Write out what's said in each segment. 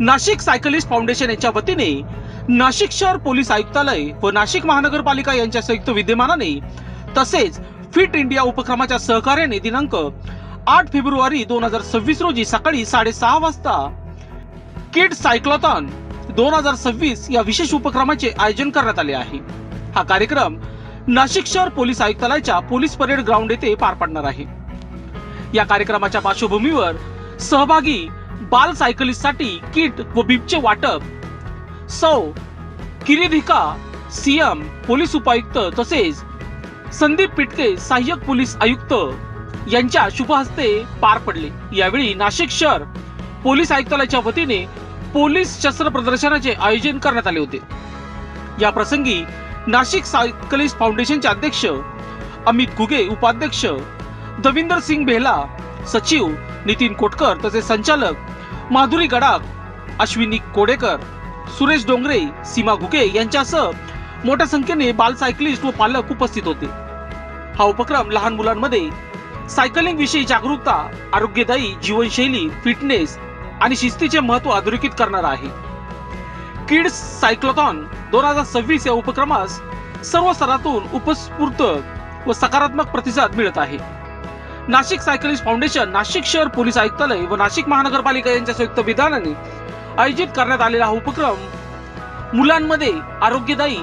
Nashik cyclist foundation यांच्या वतीने नाशिक शहर पोलीस आयुक्तालय व नाशिक महानगरपालिका यांच्या संयुक्त विद्यमानाने तसेच फिट इंडिया उपक्रमाच्या सहकार्याने दिनांक आठ फेब्रुवारी दोन हजार सव्वीस रोजी सकाळी साडेसहा वाजता किड सायक्लोथॉन दोन हजार सव्वीस या विशेष उपक्रमाचे आयोजन करण्यात आले आहे. हा कार्यक्रम नाशिक शहर पोलीस आयुक्तालयाच्या पोलीस परेड ग्राउंड येथे पार पडणार आहे. या कार्यक्रमाच्या पार्श्वभूमीवर सहभागी बाल सायकलिस्टसाठी किट व बिबचे वाटप. सौ किरिधिका सीएम पोलीस उपायुक्त तसेच संदीप पिटके सहाय्यक पोलीस आयुक्त यांच्या शुभ हस्ते पार पडले. यावेळी नाशिक शहर पोलीस आयुक्तालयाच्या वतीने पोलीस शस्त्र प्रदर्शनाचे आयोजन करण्यात आले होते. या प्रसंगी नाशिक सायकलिस्ट फाउंडेशनचे अध्यक्ष अमित घुगे उपाध्यक्ष दविंदर सिंग बेहला सचिव नितीन कोटकर तसेच संचालक माधुरी गडाख अश्विनी कोडेकर सुरेश डोंगरे सीमा घुके यांच्यासह मोठ्या संख्येने बाल सायकलिस्ट व पालक उपस्थित होते. हा उपक्रम लहान मुलांमध्ये सायकलिंग विषयी जागरूकता आरोग्यदायी जीवनशैली फिटनेस आणि शिस्तीचे महत्त्व अधोरेखित करणार आहे. किड्स सायक्लोथॉन दोन हजार सव्वीस या उपक्रमास सर्व स्तरातून उपस्फूर्त व सकारात्मक प्रतिसाद मिळत आहे. नाशिक सायकलिस्ट फाउंडेशन नाशिक शहर पोलीस आयुक्तालय व नाशिक महानगरपालिका यांच्या संयुक्त विधानाने आयोजित करण्यात आलेला हा उपक्रम मुलांमध्ये आरोग्यदायी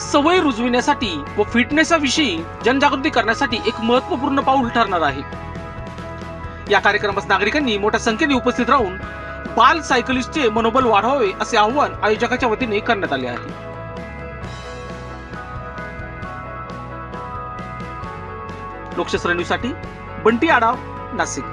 सवय रुजविण्यासाठी व फिटनेसविषयी जनजागृती करण्यासाठी एक महत्त्वपूर्ण पाऊल ठरणार आहे. या कार्यक्रमास नागरिकांनी मोठ्या संख्येने उपस्थित राहून बाल सायकलिस्टचे मनोबल वाढवावे असे आवाहन आयोजकाच्या वतीने करण्यात आले आहे. लोकशाही न्यूजसाठी बंटी आडाव नाशिक.